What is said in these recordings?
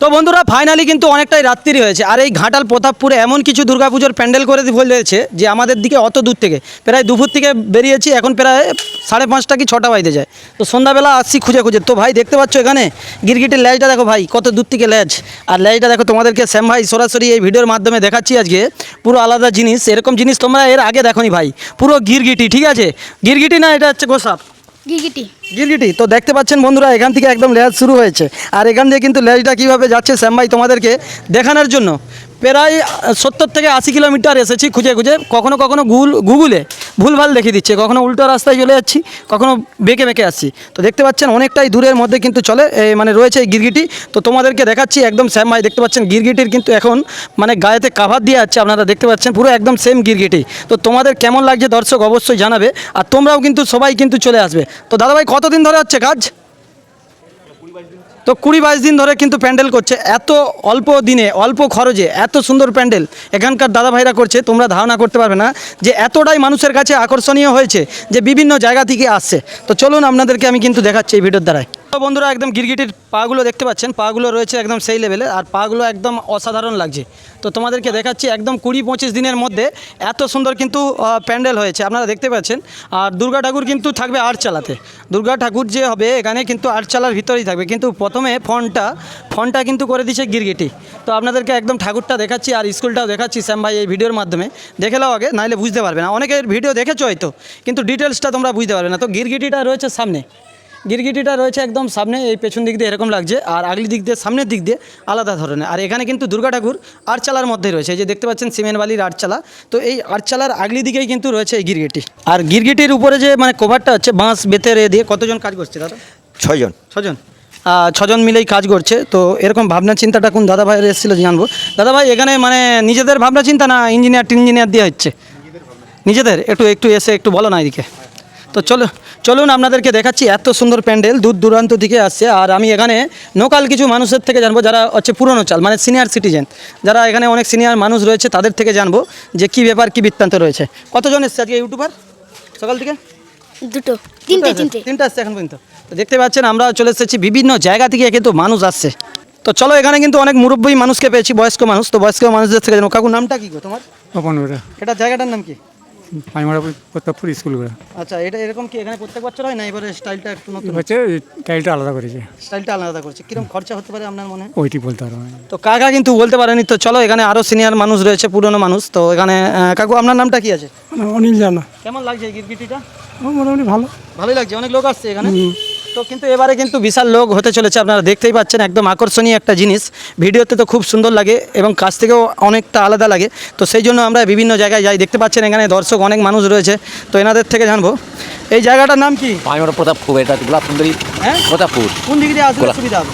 তো বন্ধুরা ফাইনালি কিন্তু অনেকটাই রাত্রি হয়েছে। আর এই ঘাটাল প্রতাপপুরে এমন কিছু দুর্গাপুজোর প্যান্ডেল করে বলেছে যে আমাদের দিকে অত দূর থেকে। প্রায় দুপুর থেকে বেরিয়েছি, এখন প্রায় সাড়ে পাঁচটা কি ছটা বাজতে যায়। তো সন্ধ্যাবেলা আসছি খুঁজে খুঁজে তো ভাই, দেখতে পাচ্ছ এখানে গিরগিটির ল্যাজটা দেখো ভাই, কত দূর থেকে ল্যাজ আর ল্যাজটা দেখো তোমাদেরকে শ্যাম ভাই সরাসরি এই ভিডিওর মাধ্যমে দেখাচ্ছি আজকে। পুরো আলাদা জিনিস, এরকম জিনিস তোমরা এর আগে দেখোনি ভাই। পুরো গিরগিটি, ঠিক আছে? গিরগিটি না, এটা হচ্ছে গোসাপ। গিরগিটি তো দেখতে পাচ্ছেন বন্ধুরা, এখান থেকে একদম লেজ শুরু হয়েছে। আর এখান দিয়ে কিন্তু লেজটা কীভাবে যাচ্ছে শ্যাম ভাই তোমাদেরকে দেখানোর জন্য। প্রায় সত্তর থেকে আশি কিলোমিটার এসেছি খুঁজে খুঁজে। কখনো কখনো গুগল গুগলে ভুলভাল দেখিয়ে দিচ্ছে। কখনো উল্টো রাস্তায় চলে যাচ্ছি, কখনো বেঁকে বেঁকে আসছি। তো দেখতে পাচ্ছেন অনেকটাই দূরের মধ্যে কিন্তু চলে মানে রয়েছে এই গিরগিটি। তো তোমাদেরকে দেখাচ্ছি একদম শ্যাম ভাই, দেখতে পাচ্ছেন গিরগিটির কিন্তু এখন মানে গায়েতে কাভার দিয়ে যাচ্ছে আপনারা দেখতে পাচ্ছেন, পুরো একদম সেম গিরগিটি। তো তোমাদের কেমন লাগছে দর্শক অবশ্যই জানাবে, আর তোমরাও কিন্তু সবাই কিন্তু চলে আসবে। তো দাদাভাই, কতদিন ধরে হচ্ছে কাজ? তো কুড়ি বাইশ দিন ধরে কিন্তু প্যান্ডেল করছে। এত অল্প দিনে, অল্প খরচে, এত সুন্দর প্যান্ডেল এখানকার দাদা ভাইরা করছে, তোমরা ধারণা করতে পারবে না যে এতটাই মানুষের কাছে আকর্ষণীয় হয়েছে যে বিভিন্ন জায়গা থেকে আসছে। তো চলুন আপনাদেরকে আমি কিন্তু দেখাচ্ছি এই ভিডিওর দ্বারাই তো বন্ধুরা, একদম গিরগিটির পাগুলো দেখতে পাচ্ছেন। পাগুলো রয়েছে একদম সেই লেভেলে আর পাগুলো একদম অসাধারণ লাগছে। তো তোমাদেরকে দেখাচ্ছি একদম কুড়ি পঁচিশ দিনের মধ্যে এত সুন্দর কিন্তু প্যান্ডেল হয়েছে। আপনারা দেখতে পাচ্ছেন। আর দুর্গা ঠাকুর কিন্তু থাকবে আটচালাতে দুর্গা ঠাকুর যে হবে, এখানে কিন্তু আটচালার ভিতরেই থাকবে। কিন্তু প্রথমে ফোনটা ফোনটা কিন্তু করে দিচ্ছে গিরগিটি। তো আপনাদেরকে একদম ঠাকুরটা দেখাচ্ছি, আর স্কুলটাও দেখাচ্ছি শ্যাম ভাই এই ভিডিওর মাধ্যমে। দেখে নাও আগে, নাহলে বুঝতে পারবে না। অনেকের ভিডিও দেখেছ হয়তো, কিন্তু ডিটেলসটা তোমরা বুঝতে পারবে না। তো গিরগিটিটা রয়েছে সামনে। গিরগিটিটা রয়েছে একদম সামনে এই পেছন দিক দিয়ে এরকম লাগছে আর আগলি দিক দিয়ে সামনের দিক দিয়ে আলাদা ধরনের। আর এখানে কিন্তু দুর্গা ঠাকুর আটচালার মধ্যে রয়েছে। এই যে দেখতে পাচ্ছেন সিমেন্ট বালির আটচালা। তো এই আটচালার আগলি দিকেই কিন্তু রয়েছে এই গিরগিটি। আর গিরগিটির উপরে যে মানে কভারটা হচ্ছে বাঁশ বেতের এ দিয়ে কতজন কাজ করছে দাদা? ছয়জন। ছজন আহ, ছজন মিলেই কাজ করছে। তো এরকম ভাবনা চিন্তাটা কোন দাদা ভাইয়ের এসেছিল জানব। দাদা ভাই এখানে মানে নিজেদের ভাবনা চিন্তা না ইঞ্জিনিয়ার টিঞ্জিনিয়ার দিয়ে হচ্ছে? নিজেদের? একটু একটু এসে একটু বলো না এদিকে। তো চলো চলুন আপনাদেরকে দেখাচ্ছি এত সুন্দর প্যান্ডেল দূর দূরান্ত থেকে আসছে। আর আমি এখানে লোকাল কিছু মানুষের থেকে জানব যারা হচ্ছে পুরনো চাল মানে সিনিয়র সিটিজেন যারা এখানে অনেক সিনিয়র মানুষ রয়েছে তাদের থেকে জানব যে কী ব্যাপার কী বৃত্তান্ত রয়েছে। কতজন এসছে আজকে ইউটিউবার? সকাল থেকে? দুটো তিনটে তিনটে তিনটে। আসছে এখন পর্যন্ত। তো দেখতে পাচ্ছেন আমরা চলে এসেছি বিভিন্ন জায়গা থেকে কিন্তু মানুষ আসছে। তো চলো এখানে কিন্তু অনেক মুরব্বী মানুষকে পেয়েছি বয়স্ক মানুষ। তো বয়স্ক মানুষদের থেকে জানো কাকু নামটা কি গো তোমার? এটা জায়গাটার নাম কি? পাইমারা প্রতাপপুর স্কুল করে আচ্ছা এটা এরকম কি এখানে প্রত্যেক বছর হয় না? এবারে স্টাইলটা একটু নতুন হচ্ছে? স্টাইলটা আলাদা করেছে। স্টাইলটা আলাদা করেছে। কীরকম খরচা হতে পারে আপনার মনে? ওইটি বলতে পারব তো কাকা কিন্তু বলতে পারেনি তো চলো এখানে আরও সিনিয়র মানুষ রয়েছে পুরনো মানুষ। তো এখানে কাকু আপনার নামটা কি আছে? অনিল জানা। কেমন লাগছে গিরগিটিটা? মোটামুটি ভালো। ভালোই লাগছে অনেক লোক আসছে এখানে? তো কিন্তু এবারে কিন্তু বিশাল লোক হতে চলেছে। আপনারা দেখতেই পাচ্ছেন একদম আকর্ষণীয় একটা জিনিস। ভিডিওতে তো খুব সুন্দর লাগে এবং কাছ থেকেও অনেকটা আলাদা লাগে। তো সেই জন্য আমরা বিভিন্ন জায়গায় যাই দেখতে পাচ্ছেন এখানে দর্শক অনেক মানুষ রয়েছে। তো এনাদের থেকে জানব। এই জায়গাটার নাম কি? পাঁচমারা প্রতাপপুর এটা গোলাপ সুন্দরী। হ্যাঁ? প্রতাপপুর। কোন দিক দিয়ে আসলে সুবিধা হবে?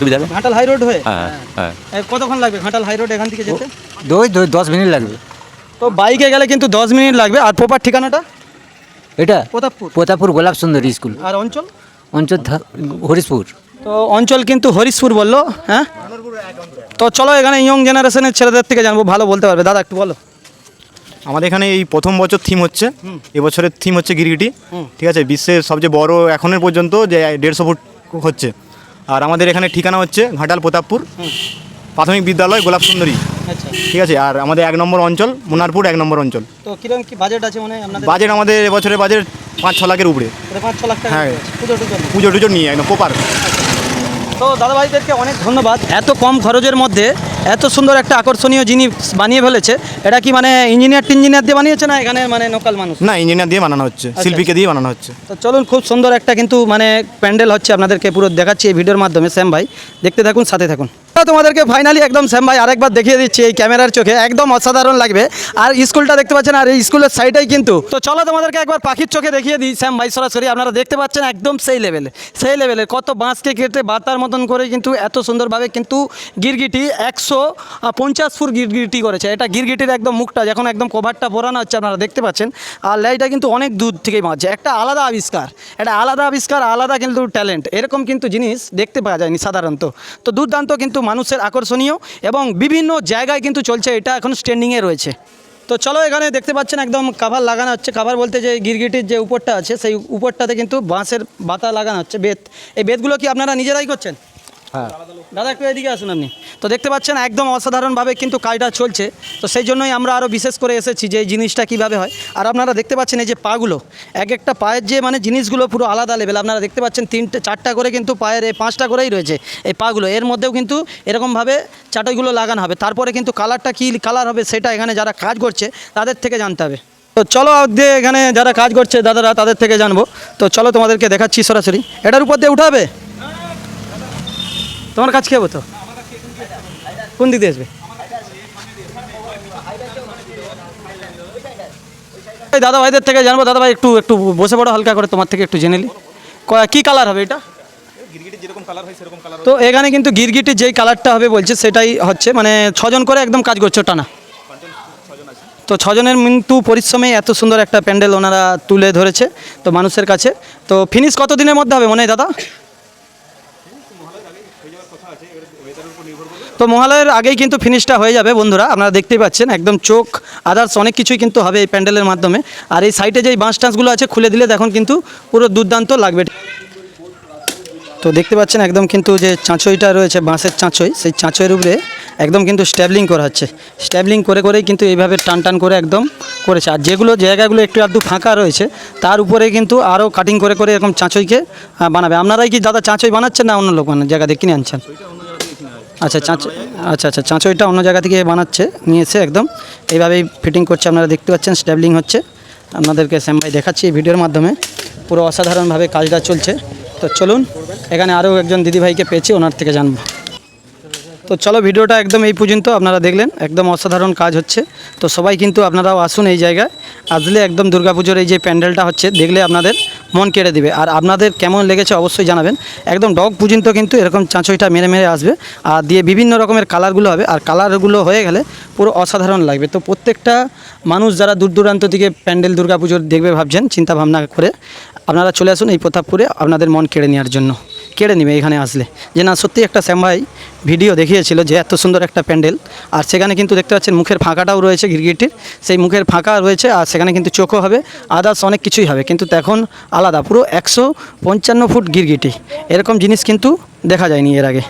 সুবিধা হবে। ঘাটাল হাই রোড হয়ে? হ্যাঁ হ্যাঁ কতক্ষণ লাগবে ঘাটাল হাই রোড এখান থেকে যেতে? দই দই দশ মিনিট লাগবে। তো বাইকে গেলে কিন্তু দশ মিনিট লাগবে। আর প্রপার ঠিকানাটা? এটা? প্রতাপপুর। প্রতাপপুর গোলাপ সুন্দরী স্কুল। আর অঞ্চল? অঞ্চল ধা- হরিশপুর। তো অঞ্চল কিন্তু হরিশপুর বলল হ্যাঁ? তো চলো এখানে ইয়ং জেনারেশনের ছেলেদের থেকে জানব ভালো বলতে পারবে। দাদা একটু বলো। আমাদের এখানে এই প্রথম বছর থিম হচ্ছে। এবছরের থিম হচ্ছে গিরগিটি। ঠিক আছে? বিশ্বের সবচেয়ে বড় এখনের পর্যন্ত যে দেড়শো ফুট হচ্ছে। আর আমাদের এখানে ঠিকানা হচ্ছে ঘাটাল প্রতাপপুর প্রাথমিক বিদ্যালয় গোলাপ সুন্দরী। আচ্ছা। ঠিক আছে আর আমাদের এক নম্বর অঞ্চল মুনারপুর এক নম্বর অঞ্চল। তো কীরকম কি বাজেট আছে মনে আপনাদের? বাজেট আমাদের এবছরের বাজেট পাঁচ ছ লাখের উপরে। পাঁচ ছ লাখ টাকা হ্যাঁ। পুজো টুজো নিয়ে। পুজো টুজো নিয়ে একদম প্রপার তো দাদাভাইদেরকে অনেক ধন্যবাদ। এত কম খরচের মধ্যে এত সুন্দর একটা আকর্ষণীয় জিনিস বানিয়ে ফেলেছে। এটা কি মানে ইঞ্জিনিয়ার টিঞ্জিনিয়ার দিয়ে বানিয়েছে না এখানে মানে লোকাল মানুষ? না ইঞ্জিনিয়ার দিয়ে বানানো হচ্ছে শিল্পীকে দিয়ে বানানো হচ্ছে। তো চলুন খুব সুন্দর একটা কিন্তু মানে প্যান্ডেল হচ্ছে। আপনাদেরকে পুরো দেখাচ্ছি এই ভিডিওর মাধ্যমে শ্যাম ভাই। দেখতে থাকুন সাথে থাকুন। তোমাদেরকে ফাইনালি একদম শ্যাম ভাই, আরেকবার দেখিয়ে দিচ্ছি এই ক্যামেরার চোখে, একদম অসাধারণ লাগবে। আর স্কুলটা দেখতে পাচ্ছেন, আর এই স্কুলের সাইডেই কিন্তু। তো চলো তোমাদেরকে একবার পাখির চোখে দেখিয়ে দিই। শ্যাম ভাই, সরাসরি আপনারা দেখতে পাচ্ছেন একদম সেই লেভেলে সেই লেভেলে কত বাঁশকে কেটে বাতার মতন করে কিন্তু এত সুন্দরভাবে কিন্তু গিরগিটি, একশো পঞ্চাশ ফুট গিরগিটি করেছে। এটা গিরগিটির একদম মুখটা, যখন একদম কভারটা পরানো হচ্ছে, আপনারা দেখতে পাচ্ছেন। আর লাইটা কিন্তু অনেক দূর থেকেই মারছে একটা আলাদা আবিষ্কার এটা আলাদা আবিষ্কার, আলাদা কিন্তু ট্যালেন্ট এরকম কিন্তু জিনিস দেখতে পাওয়া যায়নি সাধারণত। তো দুর্দান্ত কিন্তু মানুষের আকর্ষণীয় এবং বিভিন্ন জায়গায় কিন্তু চলছে, এটা এখন স্ট্যান্ডিংয়ে রয়েছে। তো চলো এখানে দেখতে পাচ্ছেন একদম কাভার লাগানো হচ্ছে। কাভার বলতে যে গিরগিটির যে উপরটা আছে, সেই উপরটাতে কিন্তু বাঁশের বাতা লাগানো হচ্ছে, বেত। এই বেতগুলো কি আপনারা নিজেরাই করছেন? হ্যাঁ। দাদা, একটু এদিকে আসুন আপনি। তো দেখতে পাচ্ছেন, একদম অসাধারণভাবে কিন্তু কাজটা চলছে। তো সেই জন্যই আমরা আরও বিশেষ করে এসেছি যে এই জিনিসটা কীভাবে হয়। আর আপনারা দেখতে পাচ্ছেন এই যে পাগুলো, এক একটা পায়ের যে মানে জিনিসগুলো পুরো আলাদা লেভেল আপনারা দেখতে পাচ্ছেন, তিনটে, চারটা করে কিন্তু পায়ের এই পাঁচটা করেই রয়েছে এই পাগুলো। এর মধ্যেও কিন্তু এরকমভাবে চাটাইগুলো লাগানো হবে। তারপরে কিন্তু কালারটা কী কালার হবে সেটা এখানে যারা কাজ করছে, তাদের থেকে জানতে হবে। তো চলো দিয়ে এখানে যারা কাজ করছে, দাদারা তাদের থেকে জানব। তো চলো তোমাদেরকে দেখাচ্ছি সরাসরি। এটার উপর দিয়ে উঠাবে? তোমার কাজ হব তো? কোন দিক দিয়ে আসবে? দাদা ভাইদের থেকে জানব, দাদা ভাই একটু একটু বসে পড়ো, হালকা করে তোমার থেকে একটু জেনে নি। ক- কি কালার হবে এটা? তো এখানে কিন্তু গিরগিটির যেই কালারটা হবে বলছে, সেটাই হচ্ছে মানে ছজন করে একদম কাজ করছে টানা। তো ছজনের কিন্তু পরিশ্রমে এত সুন্দর একটা প্যান্ডেল ওনারা তুলে ধরেছে, তো মানুষের কাছে। তো ফিনিশ কত দিনের মধ্যে হবে মনে হয় দাদা? তো মহালয়ের আগেই কিন্তু ফিনিশটা হয়ে যাবে বন্ধুরা। আপনারা দেখতেই পাচ্ছেন, একদম চোখ আদার্স অনেক কিছুই কিন্তু হবে এই প্যান্ডেলের মাধ্যমে। আর এই সাইডে যেই বাঁশ টাঁসগুলো আছে, খুলে দিলে দেখুন কিন্তু পুরো দুর্দান্ত লাগবে। তো দেখতে পাচ্ছেন একদম কিন্তু যে চাঁচইটা রয়েছে, বাঁশের চাঁচই, সেই চাঁচইয়ের উপরে একদম কিন্তু স্ট্যাবলিং করা হচ্ছে। স্ট্যাবলিং করে করেই কিন্তু এইভাবে টান টান করে একদম করেছে। আর যেগুলো জায়গাগুলো একটু আধটু ফাঁকা রয়েছে, তার উপরে কিন্তু আরও কাটিং করে করে এরকম চাঁচইকে বানাবে। আপনারাই কি দাদা চাঁচই বানাচ্ছেন না অন্য লোক জায়গা কিনে আনছেন? আচ্ছা চাঁচই আচ্ছা আচ্ছা চাঁচইটা অন্য জায়গা থেকে বানাচ্ছে নিয়ে এসে একদম। এইভাবেই ফিটিং করছে, আপনারা দেখতে পাচ্ছেন স্ট্যাবলিং হচ্ছে। আপনাদেরকে শ্যাম ভাই দেখাচ্ছি এই ভিডিওর মাধ্যমে। পুরো অসাধারণভাবে কাজটা চলছে। তো চলুন, এখানে আরও একজন দিদিভাইকে পেয়েছি, ওনার থেকে জানব। তো চলো, ভিডিওটা একদম এই পর্যন্ত আপনারা দেখলেন, একদম অসাধারণ কাজ হচ্ছে। তো সবাই কিন্তু আপনারাও আসুন এই জায়গায়। আসলে একদম দুর্গাপুজোর এই যে প্যান্ডেলটা হচ্ছে, দেখলে আপনাদের মন কেড়ে দিবে। আর আপনাদের কেমন লেগেছে অবশ্যই জানাবেন। একদম ডগ পর্যন্ত কিন্তু এরকম চাঁচইটা মেরে মেরে আসবে। আর দিয়ে বিভিন্ন রকমের কালারগুলো হবে। আর কালারগুলো হয়ে গেলে পুরো অসাধারণ লাগবে। তো প্রত্যেকটা মানুষ যারা দূর দূরান্ত থেকে প্যান্ডেল, দুর্গাপুজোর দেখবে ভাবছেন চিন্তা ভাবনা করে আপনারা চলে আসুন এই প্রতাপপুরে আপনাদের মন কেড়ে নেওয়ার জন্য। কেড়ে নেবে এখানে আসলে। যে না, সত্যি একটা শ্যাম ভাই ভিডিও দেখিয়েছিল যে এত সুন্দর একটা প্যান্ডেল। আর সেখানে কিন্তু দেখতে পাচ্ছেন মুখের ফাঁকাটাও রয়েছে গিরগিটির সেই মুখের ফাঁকা রয়েছে আর সেখানে কিন্তু চোখও হবে আদার্স অনেক কিছুই হবে। কিন্তু এখন আলাদা, পুরো একশো পঞ্চান্ন ফুট গিরগিটি। এরকম জিনিস কিন্তু দেখা যায়নি এর আগে।